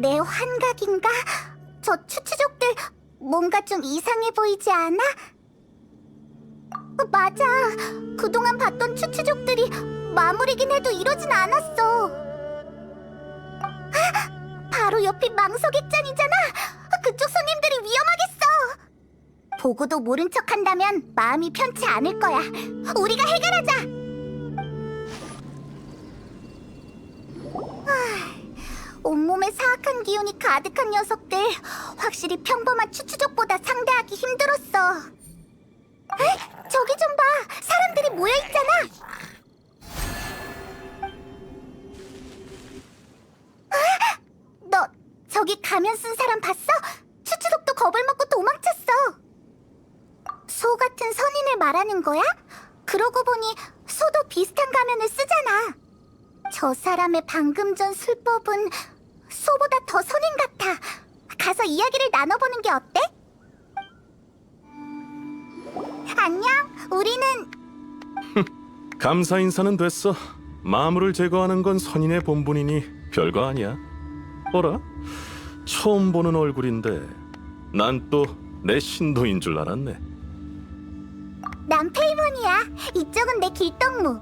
내 환각인가? 저 추추족들 뭔가 좀 이상해 보이지 않아? 어, 맞아. 그동안 봤던 추추족들이 마무리긴 해도 이러진 않았어. 아, 바로 옆이 망석액잔이잖아. 그쪽 손님들이 위험하겠어. 보고도 모른 척한다면 마음이 편치 않을 거야. 우리가 해결하자. 온몸에 사악한 기운이 가득한 녀석들. 확실히 평범한 추추족보다 상대하기 힘들었어. 에이, 저기 좀 봐. 사람들이 모여있잖아. 아, 너 저기 가면 쓴 사람 봤어? 추추족도 겁을 먹고 도망쳤어. 소 같은 선인을 말하는 거야? 그러고 보니 소도 비슷한 가면을 쓰잖아 저 사람의 방금 전 술법은 소보다 더 선인 같아. 가서 이야기를 나눠보는 게 어때? 안녕. 우리는 감사 인사는 됐어. 마물을 제거하는 건 선인의 본분이니 별거 아니야. 어라? 처음 보는 얼굴인데 난 또 내 신도인 줄 알았네. 난 페이몬이야. 이쪽은 내 길동무.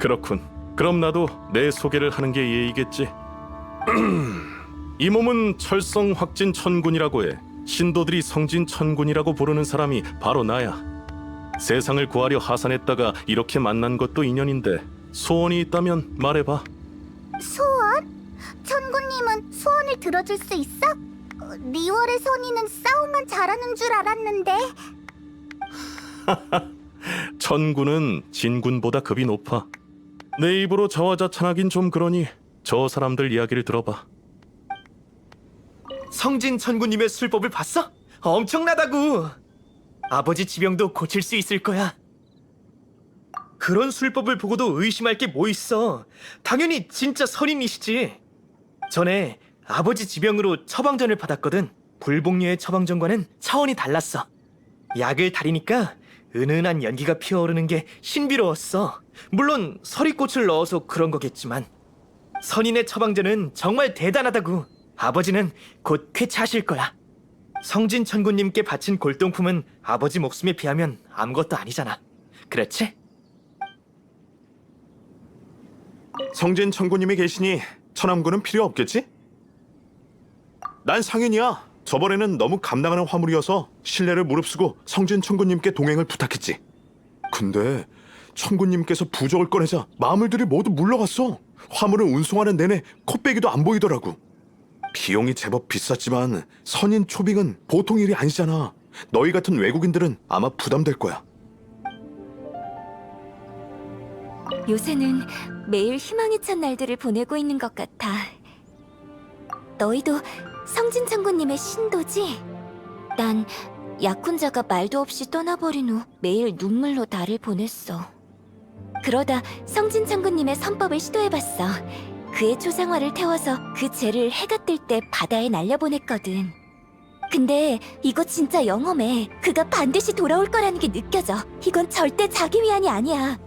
그렇군. 그럼 나도 내 소개를 하는 게 예의겠지. 이 몸은 철성 확진 천군이라고 해. 신도들이 성진 천군이라고 부르는 사람이 바로 나야. 세상을 구하려 하산했다가 이렇게 만난 것도 인연인데 소원이 있다면 말해봐. 소원? 천구님은 소원을 들어줄 수 있어? 어, 리월의 선인은 싸움만 잘하는 줄 알았는데 천군은 진군보다 급이 높아. 내 입으로 자화자찬하긴 좀 그러니 저 사람들 이야기를 들어봐. 성진 천구님의 술법을 봤어? 엄청나다고. 아버지 지병도 고칠 수 있을 거야. 그런 술법을 보고도 의심할 게 뭐 있어? 당연히 진짜 선인이시지. 전에 아버지 지병으로 처방전을 받았거든. 불복류의 처방전과는 차원이 달랐어. 약을 다리니까 은은한 연기가 피어오르는 게 신비로웠어. 물론 서리꽃을 넣어서 그런 거겠지만 선인의 처방전은 정말 대단하다고. 아버지는 곧 쾌차하실 거야. 성진 천구님께 바친 골동품은 아버지 목숨에 비하면 아무것도 아니잖아. 그렇지? 성진 청구님이 계시니 천암군은 필요 없겠지? 난 상윤이야. 저번에는 너무 감당하는 화물이어서 신뢰를 무릅쓰고 성진 청구님께 동행을 부탁했지. 근데 청구님께서 부적을 꺼내자 마물들이 모두 물러갔어. 화물을 운송하는 내내 코빼기도 안 보이더라고. 비용이 제법 비쌌지만 선인 초빙은 보통 일이 아니잖아. 너희 같은 외국인들은 아마 부담될 거야. 요새는 매일 희망에 찬 날들을 보내고 있는 것 같아. 너희도 성진창구님의 신도지? 난 약혼자가 말도 없이 떠나버린 후 매일 눈물로 나를 보냈어. 그러다 성진창구님의 선법을 시도해봤어. 그의 초상화를 태워서 그 죄를 해가 뜰 때 바다에 날려보냈거든. 근데 이거 진짜 영험해. 그가 반드시 돌아올 거라는 게 느껴져. 이건 절대 자기 위안이 아니야.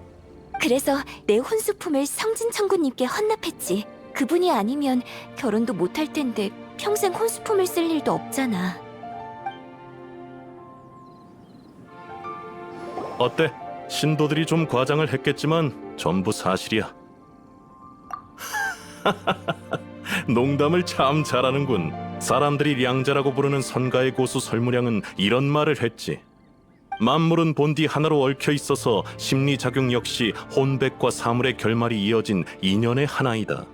그래서 내 혼수품을 성진 청구님께 헌납했지. 그분이 아니면 결혼도 못할 텐데 평생 혼수품을 쓸 일도 없잖아. 어때? 신도들이 좀 과장을 했겠지만 전부 사실이야. 농담을 참 잘하는군. 사람들이 량자라고 부르는 선가의 고수 설무량은 이런 말을 했지. 만물은 본디 하나로 얽혀 있어서 심리 작용 역시 혼백과 사물의 결말이 이어진 인연의 하나이다.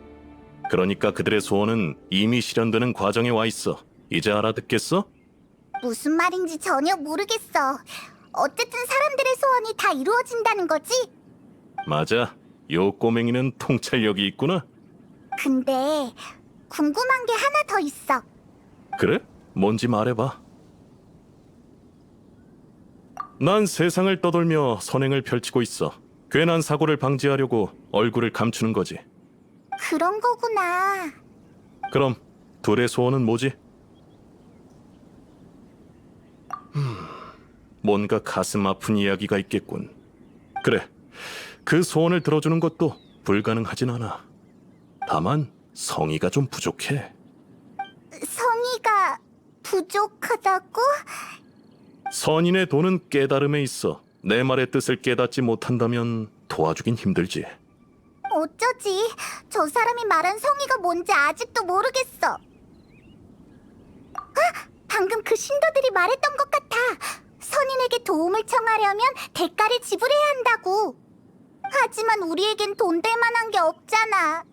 그러니까 그들의 소원은 이미 실현되는 과정에 와 있어. 이제 알아듣겠어? 무슨 말인지 전혀 모르겠어. 어쨌든 사람들의 소원이 다 이루어진다는 거지? 맞아. 요 꼬맹이는 통찰력이 있구나. 근데 궁금한 게 하나 더 있어. 그래? 뭔지 말해봐. 난 세상을 떠돌며 선행을 펼치고 있어. 괜한 사고를 방지하려고 얼굴을 감추는 거지. 그런 거구나. 그럼 둘의 소원은 뭐지? 음, 뭔가 가슴 아픈 이야기가 있겠군. 그래, 그 소원을 들어주는 것도 불가능하진 않아. 다만 성의가 좀 부족해. 성의가 부족하다고? 선인의 돈은 깨달음에 있어. 내 말의 뜻을 깨닫지 못한다면 도와주긴 힘들지. 어쩌지? 저 사람이 말한 성의가 뭔지 아직도 모르겠어. 아, 방금 그 신도들이 말했던 것 같아. 선인에게 도움을 청하려면 대가를 지불해야 한다고. 하지만 우리에겐 돈 될 만한 게 없잖아.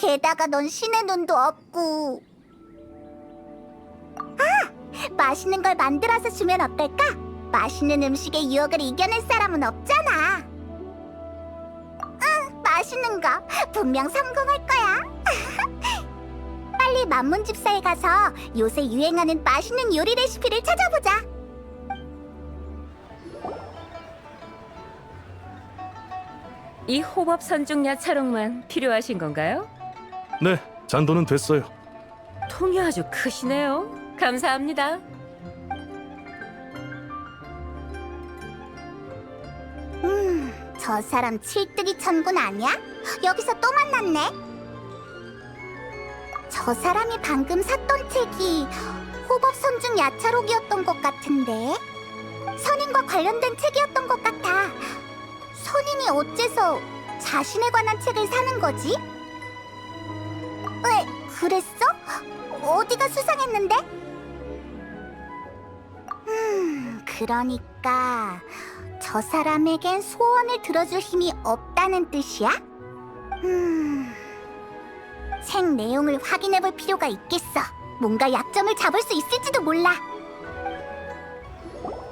게다가 넌 신의 눈도 없고. 아, 맛있는 걸 만들어서 주면 어떨까? 맛있는 음식의 유혹을 이겨낼 사람은 없잖아. 맛있는 거 분명 성공할 거야. 빨리 만문집사에 가서 요새 유행하는 맛있는 요리 레시피를 찾아보자. 이 호법 선중야 차롱만 필요하신 건가요? 네, 잔도는 됐어요. 통이 아주 크시네요. 감사합니다. 음, 저 사람 칠뜨기 천군 아니야? 여기서 또 만났네. 저 사람이 방금 샀던 책이 호법 선 중 야차록이었던 것 같은데 선인과 관련된 책이었던 것 같아. 선인이 어째서 자신에 관한 책을 사는 거지? 왜 그랬어? 어디가 수상했는데? 음, 그러니까 저 사람에겐 소원을 들어줄 힘이 없다는 뜻이야? 음... 책 내용을 확인해 볼 필요가 있겠어. 뭔가 약점을 잡을 수 있을지도 몰라.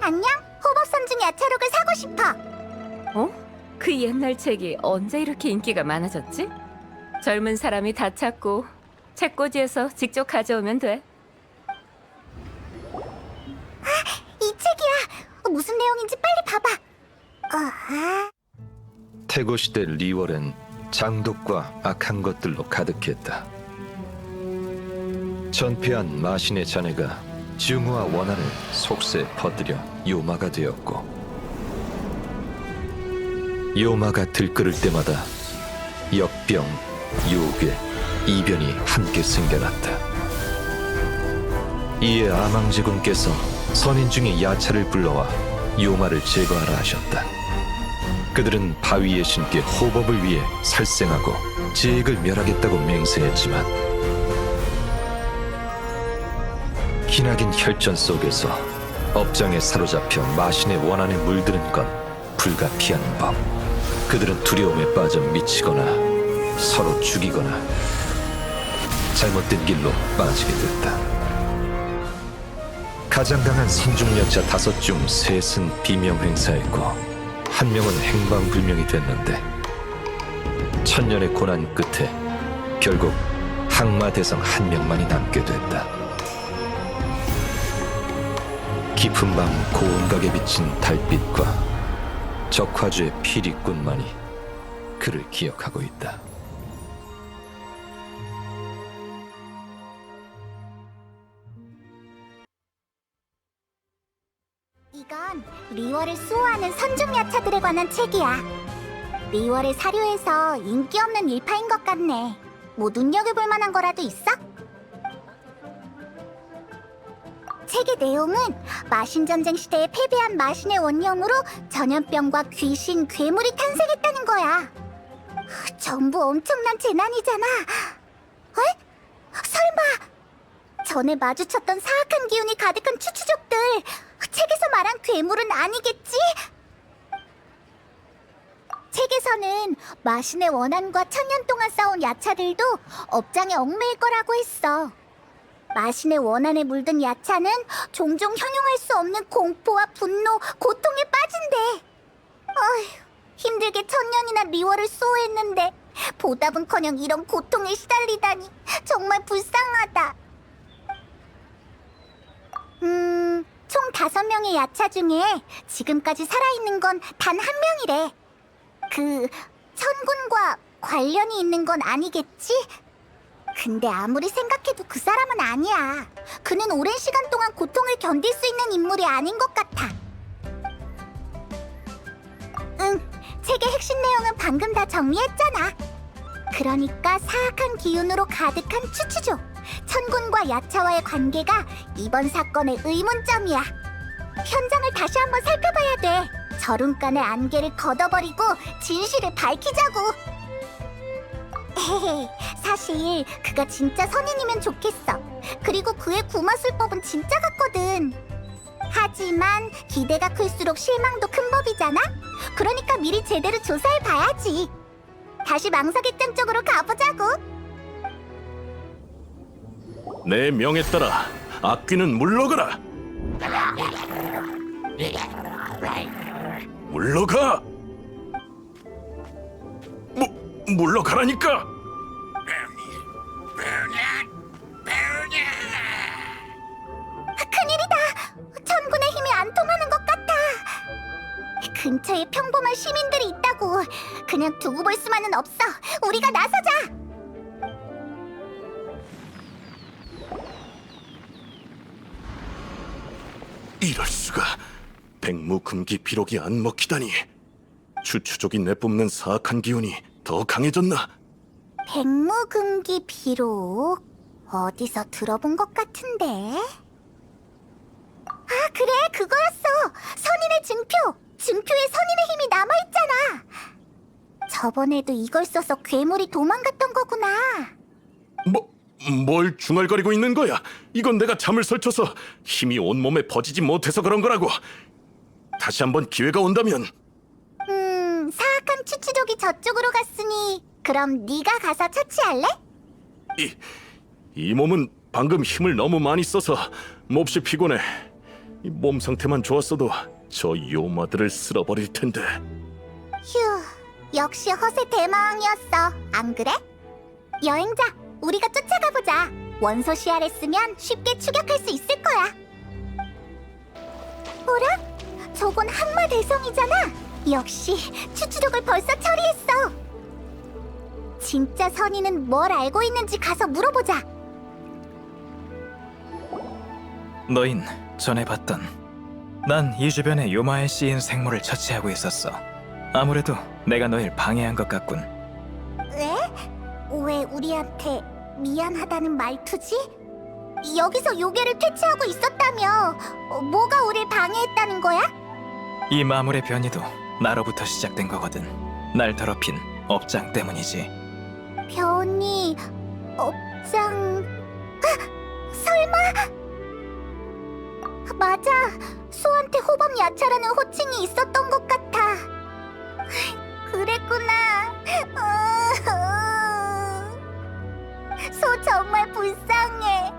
안녕? 호법선 중 야차록을 사고 싶어. 어? 그 옛날 책이 언제 이렇게 인기가 많아졌지? 젊은 사람이 다 찾고 책꽂이에서 직접 가져오면 돼. 이 책이야. 무슨 내용인지 빨리 봐봐. 어, 태고 시대 리월은 장독과 악한 것들로 가득했다. 전폐한 마신의 자네가 증오와 원한을 속세에 퍼뜨려 요마가 되었고 요마가 들끓을 때마다 역병, 요괴, 이변이 함께 생겨났다. 이에 아망제군께서 선인 중의 야차를 불러와 요마를 제거하라 하셨다. 그들은 바위의 신께 호법을 위해 살생하고 제익을 멸하겠다고 맹세했지만 기나긴 혈전 속에서 업장에 사로잡혀 마신의 원한에 물드는 건 불가피한 법. 그들은 두려움에 빠져 미치거나 서로 죽이거나 잘못된 길로 빠지게 됐다. 가장 강한 선중여자 다섯 중 셋은 비명 행사했고 한 명은 행방불명이 됐는데 천년의 고난 끝에 결국 항마 대성 한 명만이 남게 됐다. 깊은 밤 고운각에 비친 달빛과 적화주의 피리꾼만이 그를 기억하고 있다. 이건 리월을 수호하는 선중야차들에 관한 책이야. 리월의 사료에서 인기 없는 일파인 것 같네. 뭐 눈여겨볼 만한 거라도 있어? 책의 내용은 마신 전쟁 시대에 패배한 마신의 원령으로 전염병과 귀신, 괴물이 탄생했다는 거야. 전부 엄청난 재난이잖아. 에? 설마 전에 마주쳤던 사악한 기운이 가득한 추추족들 책에서 말한 괴물은 아니겠지? 책에서는 마신의 원한과 천년 동안 쌓은 야차들도 업장에 얽매일 거라고 했어. 마신의 원한에 물든 야차는 종종 형용할 수 없는 공포와 분노, 고통에 빠진대. 어휴, 힘들게 천년이나 리월을 수호했는데 보답은커녕 이런 고통에 시달리다니 정말 불쌍하다. 음, 총 다섯 명의 야차 중에 지금까지 살아있는 건 단 한 명이래. 그, 천군과 관련이 있는 건 아니겠지? 근데 아무리 생각해도 그 사람은 아니야. 그는 오랜 시간 동안 고통을 견딜 수 있는 인물이 아닌 것 같아. 응, 책의 핵심 내용은 방금 다 정리했잖아. 그러니까 사악한 기운으로 가득한 추추족 천군과 야차와의 관계가 이번 사건의 의문점이야. 현장을 다시 한번 살펴봐야 돼. 저룬간의 안개를 걷어버리고 진실을 밝히자고. 에헤, 사실 그가 진짜 선인이면 좋겠어. 그리고 그의 구마술법은 진짜 같거든. 하지만 기대가 클수록 실망도 큰 법이잖아. 그러니까 미리 제대로 조사해 봐야지. 다시 망사객장 쪽으로 가보자고. 내 명에 따라 악귀는 물러가라. 물러가. 무, 물러가라니까. 큰일이다. 천군의 힘이 안 통하는 것 같아. 근처에 평범한 시민들이 있다고. 그냥 두고 볼 수만은 없어. 우리가 나서자. 이럴 수가. 백무금기 비록이 안 먹히다니. 추추족이 내뿜는 사악한 기운이 더 강해졌나? 백무금기 비록 어디서 들어본 것 같은데. 아 그래 그거였어. 선인의 증표. 증표에 선인의 힘이 남아 있잖아. 저번에도 이걸 써서 괴물이 도망갔던 거구나. 뭐, 뭘 중얼거리고 있는 거야? 이건 내가 잠을 설쳐서 힘이 온몸에 퍼지지 못해서 그런 거라고. 다시 한번 기회가 온다면 저쪽으로 갔으니 그럼 네가 가서 처치할래? 이, 이 몸은 방금 힘을 너무 많이 써서 몹시 피곤해. 이 몸 상태만 좋았어도 저 요마들을 쓸어버릴 텐데. 휴, 역시 허세 대마왕이었어. 안 그래? 여행자, 우리가 쫓아가 보자. 원소 씨알을 쓰면 쉽게 추격할 수 있을 거야. 뭐라? 저건 항마 대성이잖아. 역시 추추족을 벌써 처리했어. 진짜 선인은 뭘 알고 있는지 가서 물어보자. 너인 전에 봤던 난 이 주변에 요마에 씌인 생물을 처치하고 있었어. 아무래도 내가 너를 방해한 것 같군. 왜? 왜 우리한테 미안하다는 말투지? 여기서 요괴를 퇴치하고 있었다며 어, 뭐가 우릴 방해했다는 거야? 이 마물의 변이도 나로부터 시작된 거거든. 날 더럽힌 업장 때문이지. 변이 업장. 아, 설마? 맞아. 소한테 호범 야차라는 호칭이 있었던 것 같아. 그랬구나. 어, 소 정말 불쌍해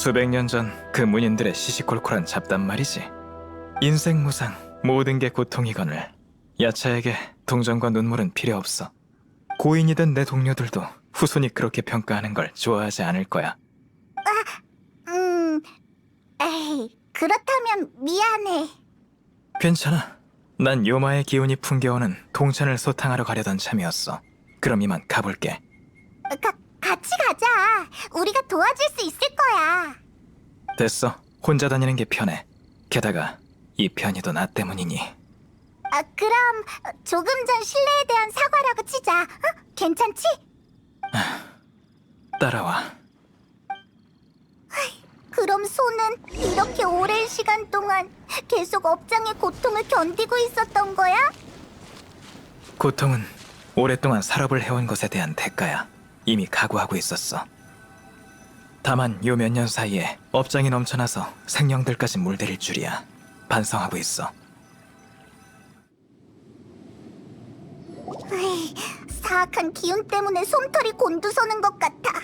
수백 년 전 그 문인들의 시시콜콜한 잡담 말이지. 인생 무상 모든 게 고통이거늘 야차에게 동정과 눈물은 필요 없어. 고인이던 내 동료들도 후손이 그렇게 평가하는 걸 좋아하지 않을 거야. 음 에이 그렇다면 미안해 괜찮아. 난 요마의 기운이 풍겨오는 동천을 소탕하러 가려던 참이었어. 그럼 이만 가볼게. 가, 같이 가자 우리가 도와줄 수 있을 거야 됐어. 혼자 다니는 게 편해. 게다가 이 편이도 나 때문이니. 아, 그럼 조금 전 신뢰에 대한 사과라고 치자. 어? 괜찮지? 따라와. 그럼 소는 이렇게 오랜 시간 동안 계속 업장의 고통을 견디고 있었던 거야? 고통은 오랫동안 산업을 해온 것에 대한 대가야. 이미 각오하고 있었어. 다만 요 몇 년 사이에 업장이 넘쳐나서 생명들까지 물들일 줄이야. 반성하고 있어. 에이, 사악한 기운 때문에 솜털이 곤두서는 것 같아.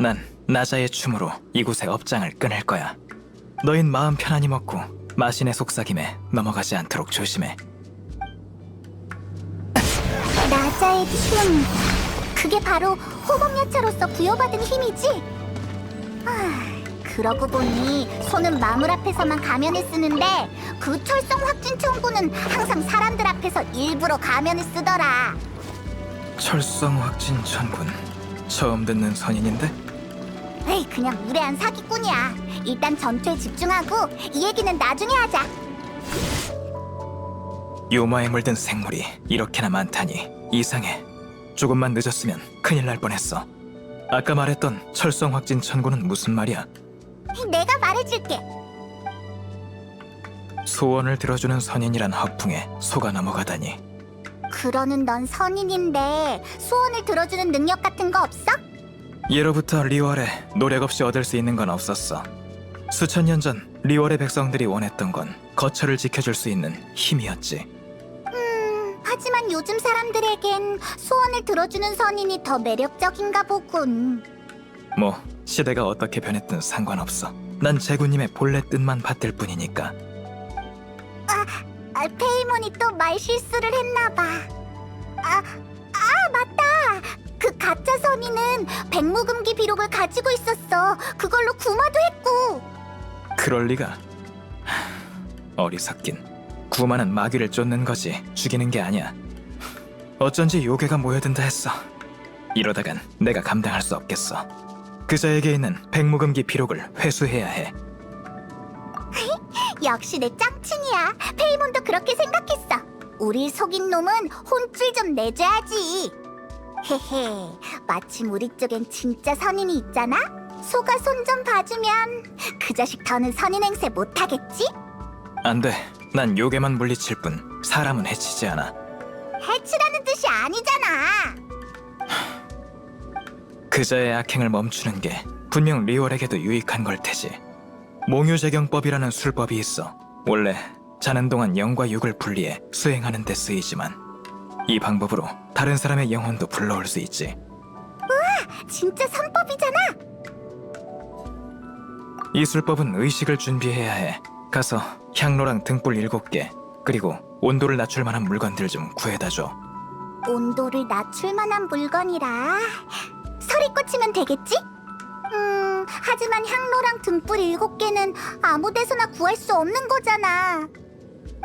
난 나자의 춤으로 이곳의 업장을 끊을 거야. 너흰 마음 편안히 먹고 마신의 속삭임에 넘어가지 않도록 조심해. 나자의 춤. 그게 바로 호범야차로서 부여받은 힘이지? 아, 그러고 보니 소는 마물 앞에서만 가면을 쓰는데 그 철성 확진 청구는 항상 사람들 앞에서 일부러 가면을 쓰더라. 철성 확진 천군. 처음 듣는 선인인데? 에이, 그냥 무례한 사기꾼이야. 일단 전투에 집중하고 이 얘기는 나중에 하자. 요마에 물든 생물이 이렇게나 많다니 이상해. 조금만 늦었으면 큰일 날 뻔했어. 아까 말했던 철성 확진 천고는 무슨 말이야? 내가 말해줄게. 소원을 들어주는 선인이란 허풍에 속아 넘어가다니. 그러는 넌 선인인데 소원을 들어주는 능력 같은 거 없어? 예로부터 리월에 노력 없이 얻을 수 있는 건 없었어. 수천 년 전 리월의 백성들이 원했던 건 거처를 지켜줄 수 있는 힘이었지. 음, 하지만 요즘 사람들에겐 소원을 들어주는 선인이 더 매력적인가 보군. 뭐 시대가 어떻게 변했든 상관없어. 난 제구님의 본래 뜻만 받들 뿐이니까. 아, 페이몬이 또 말 실수를 했나 봐. 아, 아 맞다. 그 가짜 선인은 백무금기 비록을 가지고 있었어. 그걸로 구마도 했고. 그럴 리가. 하, 어리석긴. 구마는 마귀를 쫓는 거지 죽이는 게 아니야. 어쩐지 요괴가 모여든다 했어. 이러다간 내가 감당할 수 없겠어. 그자에게 있는 백무금기 비록을 회수해야 해. 역시 내 짱친이야. 페이몬도 그렇게 생각했어. 우릴 속인 놈은 혼쭐 좀 내줘야지. 헤헤, 마침 우리 쪽엔 진짜 선인이 있잖아. 소가 손 좀 봐주면 그 자식 더는 선인 행세 못하겠지? 안 돼. 난 요괴만 물리칠 뿐 사람은 해치지 않아. 해치라는 뜻이 아니잖아. 그자의 악행을 멈추는 게 분명 리월에게도 유익한 걸 테지. 몽유제경법이라는 술법이 있어. 원래 자는 동안 영과 육을 분리해 수행하는 데 쓰이지만 이 방법으로 다른 사람의 영혼도 불러올 수 있지. 진짜 선법이잖아. 이 술법은 의식을 준비해야 해. 가서 향로랑 등불 일곱 개 그리고 온도를 낮출 만한 물건들 좀 구해다 줘. 온도를 낮출 만한 물건이라 설이 꽂히면 되겠지? 음, 하지만 향로랑 등불 일곱 개는 아무 데서나 구할 수 없는 거잖아.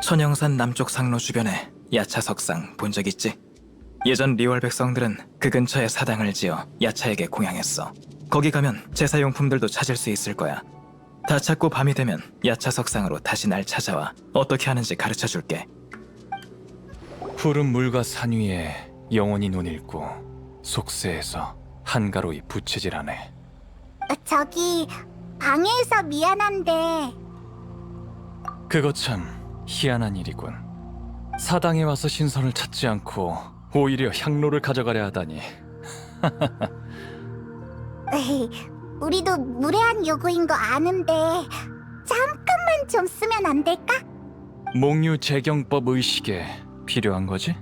천영산 남쪽 상로 주변에 야차 석상 본 적 있지? 예전 리월 백성들은 그 근처에 사당을 지어 야차에게 공양했어. 거기 가면 제사용품들도 찾을 수 있을 거야. 다 찾고 밤이 되면 야차석상으로 다시 날 찾아와 어떻게 하는지 가르쳐 줄게. 푸른 물과 산 위에 영원히 눈 읽고 속세에서 한가로이 부채질하네. 어, 저기 방해해서 미안한데 그거 참 희한한 일이군. 사당에 와서 신선을 찾지 않고 오히려 향로를 가져가려 하다니. 에이, 우리도 무례한 요구인 거 아는데 잠깐만 좀 쓰면 안 될까? 몽유 재경법 의식에 필요한 거지?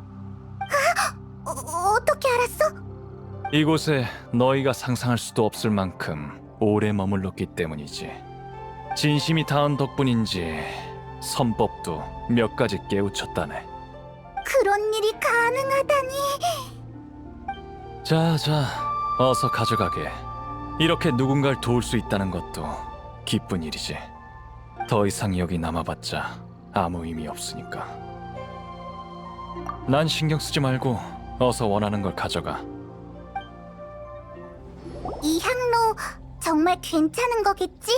어, 어떻게 알았어? 이곳에 너희가 상상할 수도 없을 만큼 오래 머물렀기 때문이지. 진심이 닿은 덕분인지 선법도 몇 가지 깨우쳤다네. 그런 일이 가능하다니 자, 자, 어서 가져가게. 이렇게 누군가를 도울 수 있다는 것도 기쁜 일이지. 더 이상 여기 남아봤자 아무 의미 없으니까. 난 신경 쓰지 말고 어서 원하는 걸 가져가. 이 향로 정말 괜찮은 거겠지?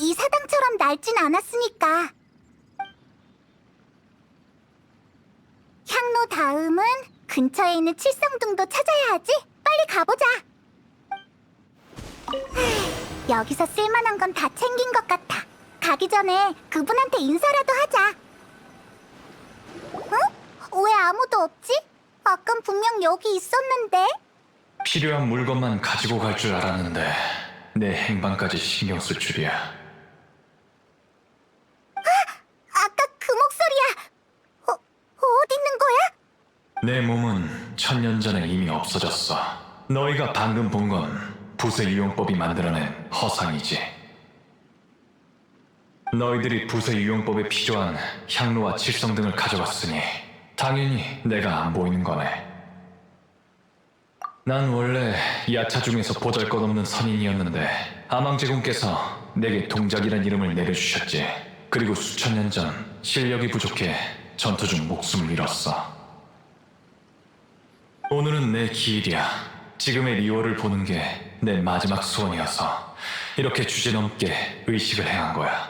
이 사당처럼 낡진 않았으니까 향로 다음은 근처에 있는 칠성둥도 찾아야 하지? 빨리 가보자 하, 여기서 쓸만한 건 다 챙긴 것 같아 가기 전에 그분한테 인사라도 하자 어? 왜 아무도 없지? 아깐 분명 여기 있었는데 필요한 물건만 가지고 갈 줄 알았는데 내 행방까지 신경 쓸 줄이야. 아까 그 목소리야. 어, 어디 있는 거야? 내 몸은 천년 전에 이미 없어졌어. 너희가 방금 본 건 부세 유용법이 만들어낸 허상이지. 너희들이 부세 유용법에 필요한 향로와 칠성 등을 가져갔으니 당연히 내가 안 보이는 거네. 난 원래 야차 중에서 보잘것없는 선인이었는데 아망제군께서 내게 동작이란 이름을 내려주셨지. 그리고 수천 년 전 실력이 부족해 전투 중 목숨을 잃었어. 오늘은 내 기일이야. 지금의 리오를 보는 게 내 마지막 소원이어서 이렇게 주제넘게 의식을 행한 거야.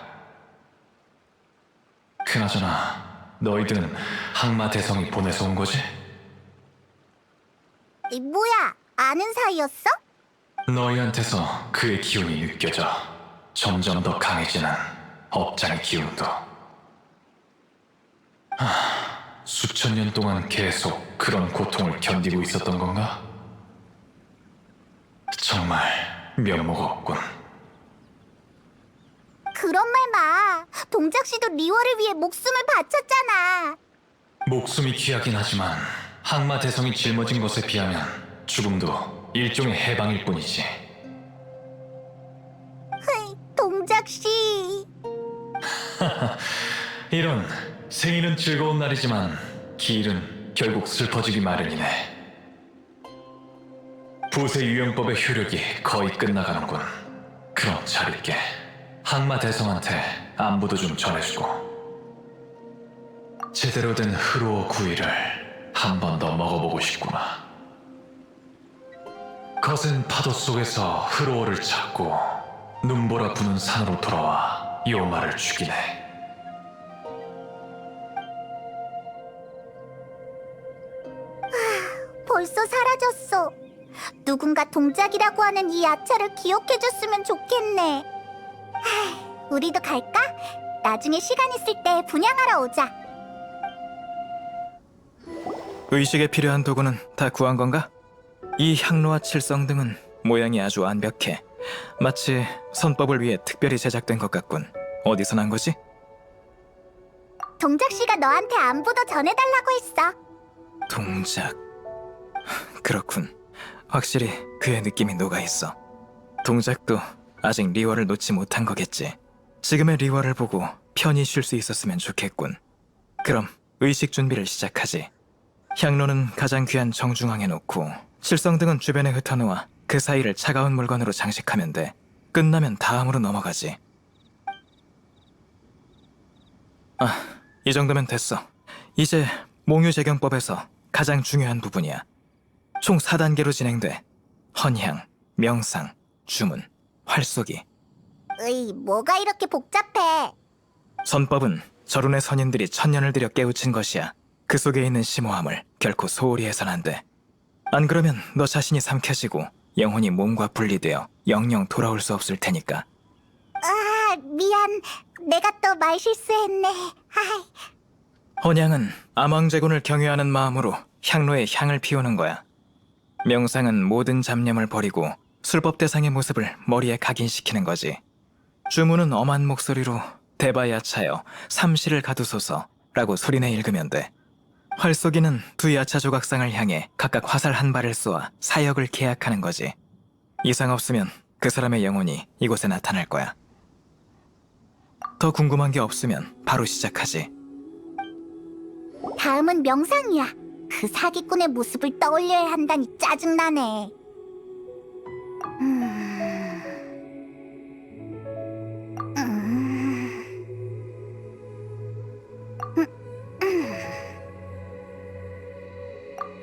그나저나 너희들은 항마 대성이 보내서 온 거지? 이 뭐야? 아는 사이였어? 너희한테서 그의 기운이 느껴져 점점 더 강해지는 업장의 기운도 하, 수천 년 동안 계속 그런 고통을 견디고 있었던 건가? 정말 면목 없군 그런 말 마. 동작 씨도 리워를 위해 목숨을 바쳤잖아. 목숨이 귀하긴 하지만 항마 대성이 짊어진 것에 비하면 죽음도 일종의 해방일 뿐이지 흐이, 동작 씨. 이런 생일은 즐거운 날이지만 기일은 결국 슬퍼지기 마련이네. 부세 유형법의 효력이 거의 끝나가는군. 그럼 잘 있게. 항마 대성한테 안부도 좀 전해주고. 제대로 된 흐로어 구이를 한 번 더 먹어보고 싶구나. 거센 파도 속에서 흐로어를 찾고 눈보라 부는 산으로 돌아와 요마를 죽이네. 누군가 동작이라고 하는 이 야차를 기억해줬으면 좋겠네. 하, 우리도 갈까? 나중에 시간 있을 때 분양하러 오자. 의식에 필요한 도구는 다 구한 건가? 이 향로와 칠성 등은 모양이 아주 완벽해. 마치 선법을 위해 특별히 제작된 것 같군. 어디서 난 거지? 동작 씨가 너한테 안부도 전해달라고 했어. 동작. 그렇군. 확실히 그의 느낌이 녹아 있어. 동작도 아직 리워를 놓지 못한 거겠지. 지금의 리워를 보고 편히 쉴 수 있었으면 좋겠군. 그럼 의식 준비를 시작하지. 향로는 가장 귀한 정중앙에 놓고 칠성등은 주변에 흩어놓아 그 사이를 차가운 물건으로 장식하면 돼. 끝나면 다음으로 넘어가지. 아, 이 정도면 됐어. 이제 몽유재경법에서 가장 중요한 부분이야. 총 4단계로 진행돼. 헌향, 명상, 주문, 활쏘기. 으이, 뭐가 이렇게 복잡해? 선법은 절운의 선인들이 천년을 들여 깨우친 것이야. 그 속에 있는 심오함을 결코 소홀히 해선 안 돼. 안 그러면 너 자신이 삼켜지고 영혼이 몸과 분리되어 영영 돌아올 수 없을 테니까. 아, 미안. 내가 또 말 실수했네. 하이. 헌향은 암왕제군을 경외하는 마음으로 향로에 향을 피우는 거야. 명상은 모든 잡념을 버리고 술법 대상의 모습을 머리에 각인시키는 거지. 주문은 엄한 목소리로 대바야차여 삼시를 가두소서라고 소리내 읽으면 돼. 활쏘기는 두 야차 조각상을 향해 각각 화살 한 발을 쏘아 사역을 계약하는 거지. 이상 없으면 그 사람의 영혼이 이곳에 나타날 거야. 더 궁금한 게 없으면 바로 시작하지. 다음은 명상이야. 그 사기꾼의 모습을 떠올려야 한다니 짜증나네. 음... 음... 음, 음.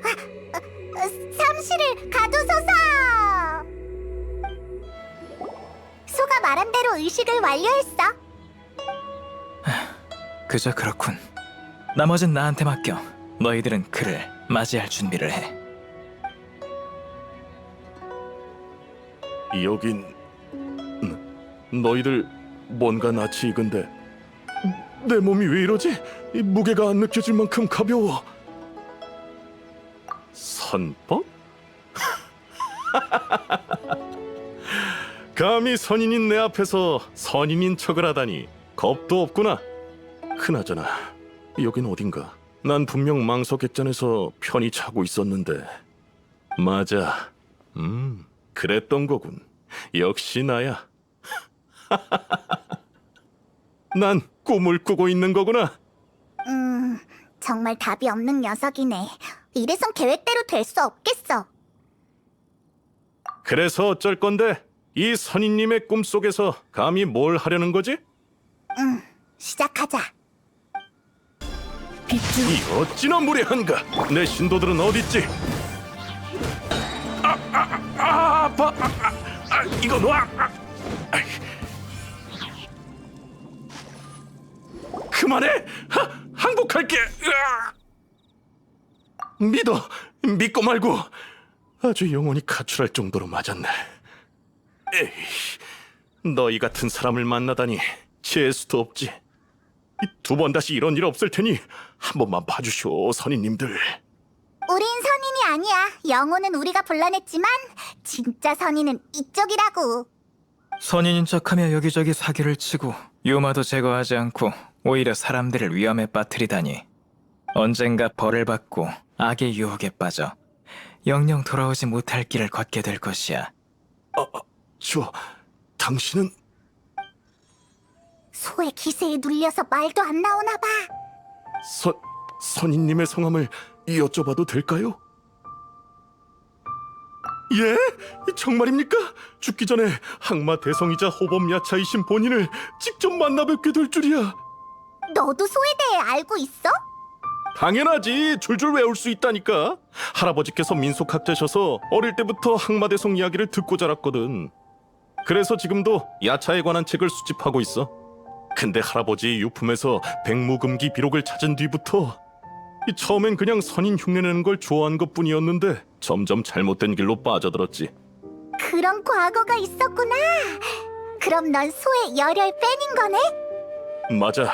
아, 아, 의식을 완료했어. 그저 그렇군. 나머진 나한테 맡겨. 너희들은 그를 맞이할 준비를 해. 여긴 음, 너희들 뭔가 낯이 익은데 내 몸이 왜 이러지? 이 무게가 안 느껴질 만큼 가벼워. 선법? 감히 선인인 내 앞에서 선인인 척을 하다니 겁도 없구나. 그나저나 여긴 어딘가? 난 분명 망석객잔에서 편히 자고 있었는데 맞아. 음, 그랬던 거군. 역시 나야. 난 꿈을 꾸고 있는 거구나. 음, 정말 답이 없는 녀석이네. 이래선 계획대로 될 수 없겠어. 그래서 어쩔 건데 이 선인님의 꿈속에서 감히 뭘 하려는 거지? 응, 시작하자. 이 어찌나 무례한가? 내 신도들은 어딨지? 아, 아, 아파. 아, 아, 아, 이거 놔. 아, 아이. 그만해. 하, 항복할게. 으아! 믿어. 믿고 말고 아주 영혼이 가출할 정도로 맞았네. 에이, 너희 같은 사람을 만나다니 재수도 없지. 두 번 다시 이런 일 없을 테니 한 번만 봐주시오, 선인님들. 우린 선인이 아니야. 영혼은 우리가 불러냈지만 진짜 선인은 이쪽이라고. 선인인 척하며 여기저기 사기를 치고 유마도 제거하지 않고 오히려 사람들을 위험에 빠뜨리다니 언젠가 벌을 받고 악의 유혹에 빠져 영영 돌아오지 못할 길을 걷게 될 것이야. 저, 당신은 소의 기세에 눌려서 말도 안 나오나 봐. 선 선인님의 성함을 여쭤봐도 될까요? 예? 정말입니까? 죽기 전에 항마 대성이자 호범 야차이신 본인을 직접 만나 뵙게 될 줄이야. 너도 소에 대해 알고 있어? 당연하지. 줄줄 외울 수 있다니까. 할아버지께서 민속학자셔서 어릴 때부터 항마대성 이야기를 듣고 자랐거든. 그래서 지금도 야차에 관한 책을 수집하고 있어. 근데 할아버지의 유품에서 백무금기 비록을 찾은 뒤부터 이 처음엔 그냥 선인 흉내내는 걸 좋아한 것뿐이었는데 점점 잘못된 길로 빠져들었지. 그런 과거가 있었구나. 그럼 넌 소의 열혈 팬인 거네? 맞아.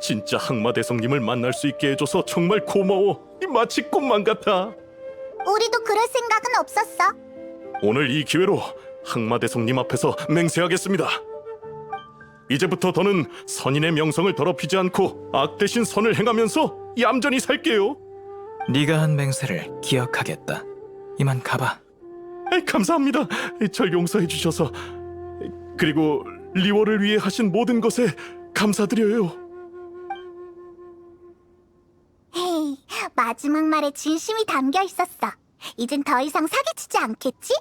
진짜 항마 대성님을 만날 수 있게 해줘서 정말 고마워. 이 마치 꿈만 같아. 우리도 그럴 생각은 없었어. 오늘 이 기회로 항마 대성님 앞에서 맹세하겠습니다. 이제부터 더는 선인의 명성을 더럽히지 않고 악 대신 선을 행하면서 얌전히 살게요. 네가 한 맹세를 기억하겠다. 이만 가봐. 에이, 감사합니다. 절 용서해 주셔서 그리고 리워를 위해 하신 모든 것에 감사드려요. 헤이, 마지막 말에 진심이 담겨 있었어. 이젠 더 이상 사기치지 않겠지?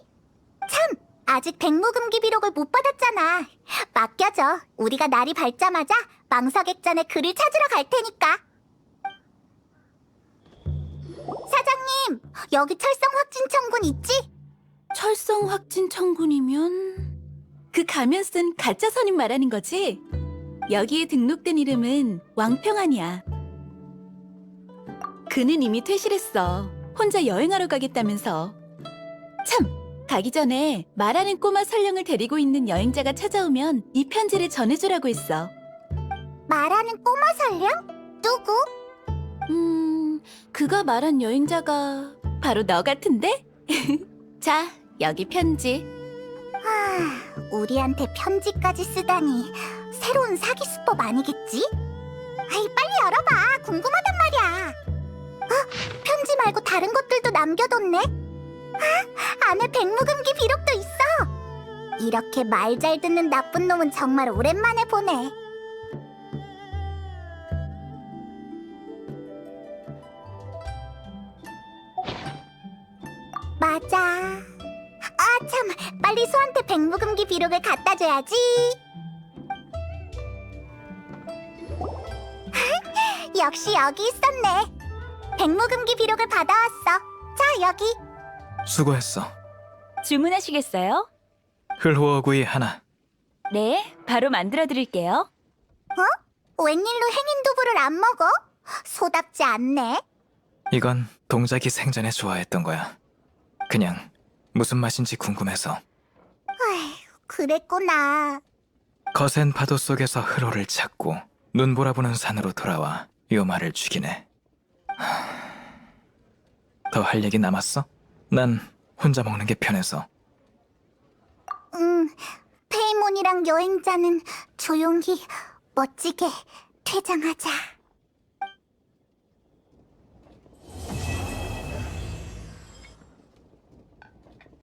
참, 아직 백무금기 비록을 못 받았잖아. 맡겨줘. 우리가 날이 밝자마자 망사객전에 글을 찾으러 갈 테니까. 사장님, 여기 철성 확진 청군 있지? 철성 확진 청군이면 그 가면 쓴 가짜 선임 말하는 거지? 여기에 등록된 이름은 왕평안이야. 그는 이미 퇴실했어. 혼자 여행하러 가겠다면서. 참, 가기 전에 말하는 꼬마 설령을 데리고 있는 여행자가 찾아오면 이 편지를 전해주라고 했어. 말하는 꼬마 설령? 누구? 음, 그가 말한 여행자가 바로 너 같은데? 자, 여기 편지. 하, 우리한테 편지까지 쓰다니 새로운 사기 수법 아니겠지? 아이 빨리 열어봐 궁금하단 말이야 어? 편지 말고 다른 것들도 남겨뒀네 아, 안에 백무금기 비록도 있어 이렇게 말 잘 듣는 나쁜 놈은 정말 오랜만에 보네 맞아 아, 참. 빨리 소한테 백무금기 비록을 갖다 줘야지. 역시 여기 있었네. 백무금기 비록을 받아왔어. 자, 여기. 수고했어. 주문하시겠어요? 흘호어구이 하나. 네, 바로 만들어 드릴게요. 웬일로 행인 두부를 안 먹어? 소답지 않네. 이건 동작이 생전에 좋아했던 거야. 그냥 무슨 맛인지 궁금해서. 아휴, 그랬구나. 거센 파도 속에서 흐로를 찾고 눈보라 보는 산으로 돌아와 요마를 죽이네. 더 할 얘기 남았어? 난 혼자 먹는 게 편해서. 음, 페이몬이랑 여행자는 조용히 멋지게 퇴장하자.